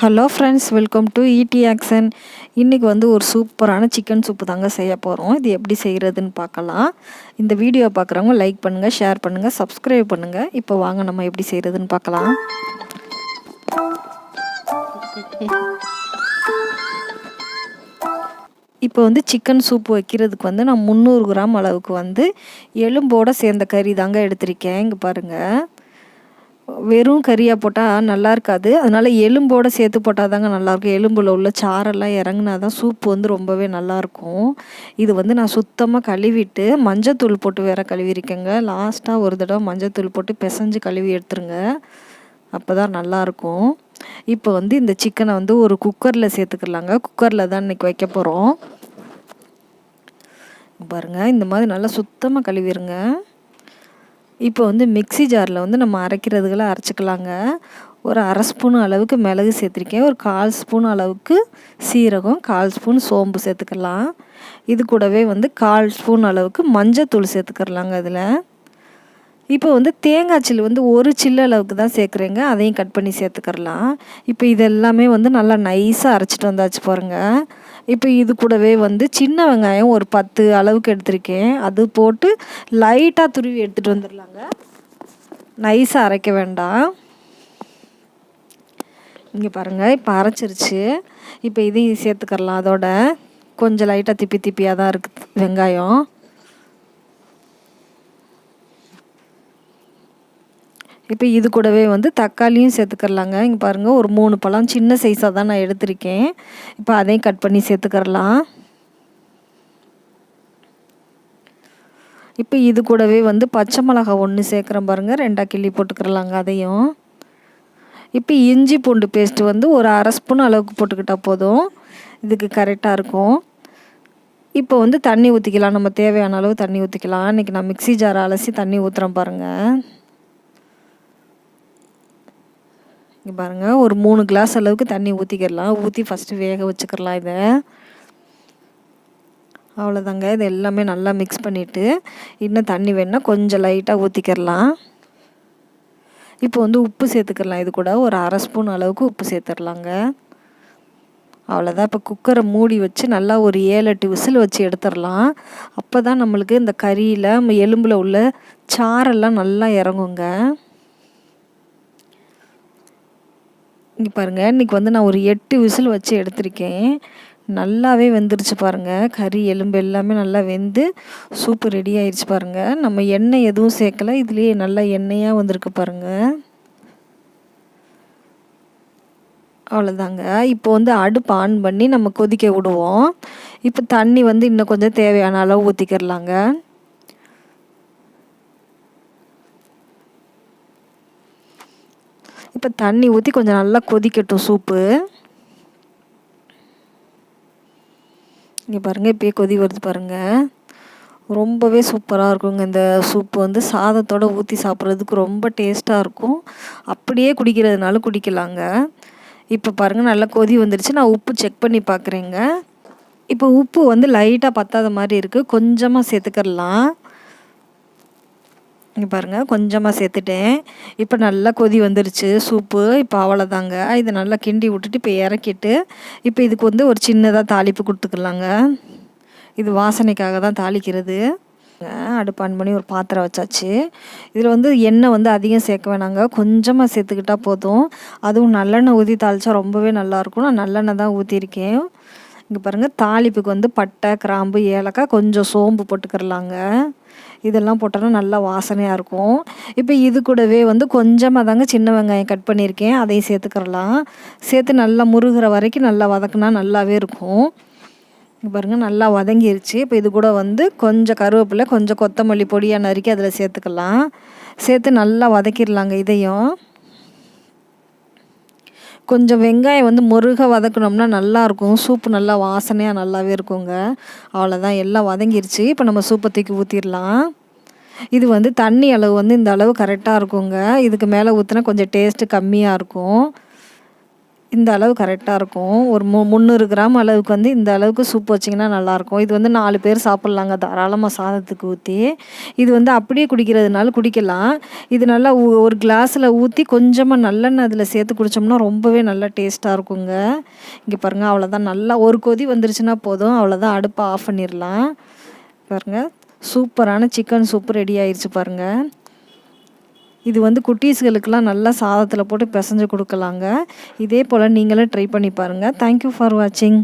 Hello friends welcome to இடி action இன்றைக்கி வந்து ஒரு சூப்பரான சிக்கன் சூப்பு தாங்க செய்ய போகிறோம் இது எப்படி செய்கிறதுன்னு பார்க்கலாம். இந்த வீடியோ பார்க்குறவங்க லைக் பண்ணுங்கள் ஷேர் பண்ணுங்கள் சப்ஸ்கிரைப் பண்ணுங்கள் இப்போ வாங்க நம்ம எப்படி செய்கிறதுன்னு பார்க்கலாம். இப்போ வந்து சிக்கன் சூப் வைக்கிறதுக்கு வந்து நான் முந்நூறு கிராம் அளவுக்கு வந்து எலும்போடு சேர்ந்த கறி தாங்க எடுத்திருக்கேன். இங்கே பாருங்கள் வெறும் கறியாக போட்டால் நல்லா இருக்காது. அதனால் எலும்போடு சேர்த்து போட்டால் தாங்க நல்லாயிருக்கும் எலும்பில் உள்ள சாரெல்லாம் இறங்கினா தான் சூப்பு வந்து ரொம்பவே நல்லாயிருக்கும் இது வந்து நான் சுத்தமாக கழுவிட்டு மஞ்சத்தூள் போட்டு வேற கழுவிருக்கேங்க லாஸ்ட்டாக ஒரு தடவை மஞ்சத்தூள் போட்டு பிசைஞ்சு கழுவி எடுத்துருங்க. அப்போ தான் நல்லாயிருக்கும் இப்போ வந்து இந்த சிக்கனை வந்து ஒரு குக்கரில் சேர்த்துக்கலாங்க. குக்கரில் தான் இன்றைக்கி வைக்க போகிறோம் பாருங்கள் இந்த மாதிரி நல்லா சுத்தமாக கழுவிடுங்க இப்போ வந்து மிக்சி ஜாரில் வந்து நம்ம அரைக்கிறதுகளை அரைச்சிக்கலாங்க. ஒரு அரை ஸ்பூன் அளவுக்கு மிளகு சேர்த்துருக்கேன். ஒரு கால் ஸ்பூன் அளவுக்கு சீரகம் கால் ஸ்பூன் சோம்பு சேர்த்துக்கலாம். இது கூடவே வந்து கால் ஸ்பூன் அளவுக்கு மஞ்சத்தூள் சேர்த்துக்கிறலாங்க அதில் இப்போ வந்து தேங்காய் சில்லு வந்து ஒரு சில்லு அளவுக்கு தான் சேர்க்குறேங்க. அதையும் கட் பண்ணி சேர்த்துக்கிறலாம். இப்போ இதெல்லாமே வந்து நல்லா நைஸாக அரைச்சிட்டு வந்தாச்சு பாருங்கள் இப்போ இது கூடவே வந்து சின்ன வெங்காயம் ஒரு பத்து அளவுக்கு எடுத்திருக்கேன். அது போட்டு லைட்டாக துருவி எடுத்துகிட்டு வந்துடலாங்க நைஸாக அரைக்க வேண்டாம். இங்கே பாருங்கள் இப்போ அரைச்சிருச்சு. இப்போ இதையும் சேர்த்துக்கரலாம் அதோட கொஞ்சம் லைட்டாக திப்பி திப்பியாக தான் இருக்குது வெங்காயம். இப்போ இது கூடவே வந்து தக்காளியும் சேர்த்துக்கரலாங்க இங்கே பாருங்கள் ஒரு மூணு பழம் சின்ன சைஸாக தான் நான் எடுத்திருக்கேன். இப்போ அதையும் கட் பண்ணி சேர்த்துக்கிறலாம். இப்போ இது கூடவே வந்து பச்சை மிளகா ஒன்று சேர்க்குறேன் பாருங்கள் ரெண்டாக கிள்ளி போட்டுக்கிறலாங்க அதையும். இப்போ இஞ்சி பூண்டு பேஸ்ட்டு வந்து ஒரு அரை ஸ்பூன் அளவுக்கு போட்டுக்கிட்டால் போதும். இதுக்கு கரெக்டாக இருக்கும். இப்போ வந்து தண்ணி ஊற்றிக்கலாம் நம்ம தேவையான அளவு தண்ணி ஊற்றிக்கலாம் இன்றைக்கி நான் மிக்சி ஜார் அலசி தண்ணி ஊற்றுறேன் பாருங்கள் இங்கே பாருங்கள் ஒரு மூணு கிளாஸ் அளவுக்கு தண்ணி ஊற்றிக்கிடலாம் ஊற்றி ஃபஸ்ட்டு வேக வச்சுக்கிடலாம் இதை. அவ்வளோதாங்க இது எல்லாமே நல்லா மிக்ஸ் பண்ணிவிட்டு இன்னும் தண்ணி வேணால் கொஞ்சம் லைட்டாக ஊற்றிக்கிடலாம் இப்போ வந்து உப்பு சேர்த்துக்கிடலாம் இது கூட ஒரு அரை ஸ்பூன் அளவுக்கு உப்பு சேர்த்துடலாங்க. அவ்வளோதான் இப்போ குக்கரை மூடி வச்சு நல்லா ஒரு ஏழு எட்டு விசில் வச்சு எடுத்துடலாம். அப்போ தான் நம்மளுக்கு இந்த கறியில் எலும்பில் உள்ள சாரெல்லாம் நல்லா இறங்குங்க. இங்கே பாருங்கள் இன்றைக்கி வந்து நான் ஒரு எட்டு விசில் வச்சு எடுத்திருக்கேன். நல்லாவே வெந்துருச்சு பாருங்கள் கறி எலும்பு எல்லாமே நல்லா வெந்து சூப்பு ரெடி ஆயிடுச்சு பாருங்கள் நம்ம எண்ணெய் எதுவும் சேர்க்கலை. இதுலேயே நல்லா எண்ணெயாக வந்திருக்கு பாருங்கள் அவ்வளோதாங்க இப்போ வந்து அடுப்பு ஆன் பண்ணி நம்ம கொதிக்க விடுவோம். இப்போ தண்ணி வந்து இன்னும் கொஞ்சம் தேவையான அளவு ஊற்றிக்கிறலாங்க இப்போ தண்ணி ஊற்றி கொஞ்சம் நல்லா கொதிக்கட்டும் சூப்பு இங்கே பாருங்கள் இப்போயே கொதி வருது பாருங்கள் ரொம்பவே சூப்பராக இருக்குங்க இந்த சூப்பு வந்து. சாதத்தோடு ஊற்றி சாப்பிட்றதுக்கு ரொம்ப டேஸ்ட்டாக இருக்கும். அப்படியே குடிக்கிறதுனால குடிக்கலாங்க. இப்போ பாருங்கள் நல்லா கொதி வந்துடுச்சு நான் உப்பு செக் பண்ணி பார்க்குறேங்க இப்போ உப்பு வந்து லைட்டாக பத்தாத மாதிரி இருக்குது கொஞ்சமாக சேர்த்துக்கிடலாம் இங்கே பாருங்கள் கொஞ்சமாக சேர்த்துட்டேன். இப்போ நல்லா கொதி வந்துருச்சு சூப்பு. இப்போ அவ்வளோதாங்க இதை நல்லா கிண்டி விட்டுட்டு இப்போ இறக்கிட்டு இப்போ இதுக்கு வந்து ஒரு சின்னதாக தாளிப்பு கொடுத்துக்கலாங்க. இது வாசனைக்காக தான் தாளிக்கிறது. அடுப்பு ஆன் பண்ணி ஒரு பாத்திரம் வச்சாச்சு. இதில் வந்து எண்ணெய் வந்து அதிகம் சேர்க்க வேணாங்க. கொஞ்சமாக சேர்த்துக்கிட்டால் போதும். அதுவும் நல்லெண்ணெய் ஊற்றி தாளித்தா ரொம்பவே நல்லாயிருக்கும் நான் நல்லெண்ணெய் தான் ஊற்றிருக்கேன் இங்கே பாருங்கள் தாளிப்புக்கு வந்து பட்டை கிராம்பு ஏலக்காய் கொஞ்சம் சோம்பு போட்டுக்கிறலாங்க. இதெல்லாம் போட்டோன்னா நல்லா வாசனையாக இருக்கும். இப்போ இது கூடவே வந்து கொஞ்சமாக தாங்க சின்ன வெங்காயம் கட் பண்ணியிருக்கேன். அதையும் சேர்த்துக்கிறலாம். சேர்த்து நல்லா முருகிற வரைக்கும் நல்லா வதக்குனா நல்லாவே இருக்கும். பாருங்கள் நல்லா வதங்கிருச்சு. இப்போ இது கூட வந்து கொஞ்சம் கருவேப்பிலை கொஞ்சம் கொத்தமல்லி பொடியாக நறுக்கி அதில் சேர்த்துக்கலாம். சேர்த்து நல்லா வதக்கிடலாங்க இதையும். கொஞ்சம் வெங்காயம் வந்து முருக வதக்கணும்னா நல்லாயிருக்கும். சூப்பு நல்லா வாசனையாக நல்லாவே இருக்குங்க. அவ்வளோதான் எல்லாம் வதங்கிருச்சு. இப்போ நம்ம சூப்பை தூக்கி ஊற்றிடலாம் இது வந்து தண்ணி அளவு வந்து இந்த அளவு கரெக்டாக இருக்குங்க. இதுக்கு மேலே ஊற்றினா கொஞ்சம் டேஸ்ட்டு கம்மியாக இருக்கும். இந்த அளவு கரெக்டாக இருக்கும். ஒரு மு முந்நூறு கிராம் அளவுக்கு வந்து இந்த அளவுக்கு சூப் வச்சிங்கன்னா நல்லாயிருக்கும் இது வந்து நாலு பேர் சாப்பிட்லாங்க தாராளமாக சாதத்துக்கு ஊற்றி இது வந்து அப்படியே குடிக்கிறதுனால குடிக்கலாம். இது நல்லா ஊ- ஒரு கிளாஸில் ஊற்றி கொஞ்சமாக நல்லெண்ணெய் அதில் சேர்த்து குடித்தோம்னா ரொம்பவே நல்லா டேஸ்ட்டாக இருக்குங்க. இங்கே பாருங்கள் அவ்வளோதான் நல்லா ஒரு கொதி வந்துருச்சுன்னா போதும். அவ்வளோதான் அடுப்பை ஆஃப் பண்ணிடலாம் பாருங்கள் சூப்பரான சிக்கன் சூப் ரெடி ஆயிடுச்சு பாருங்கள் இது வந்து குட்டீஸ்களுக்கெல்லாம் நல்லா சாதத்தில் போட்டு பிசைஞ்சு கொடுக்கலாங்க. இதே போல் நீங்களும் ட்ரை பண்ணி பாருங்கள் தேங்க்யூ ஃபார் வாட்சிங்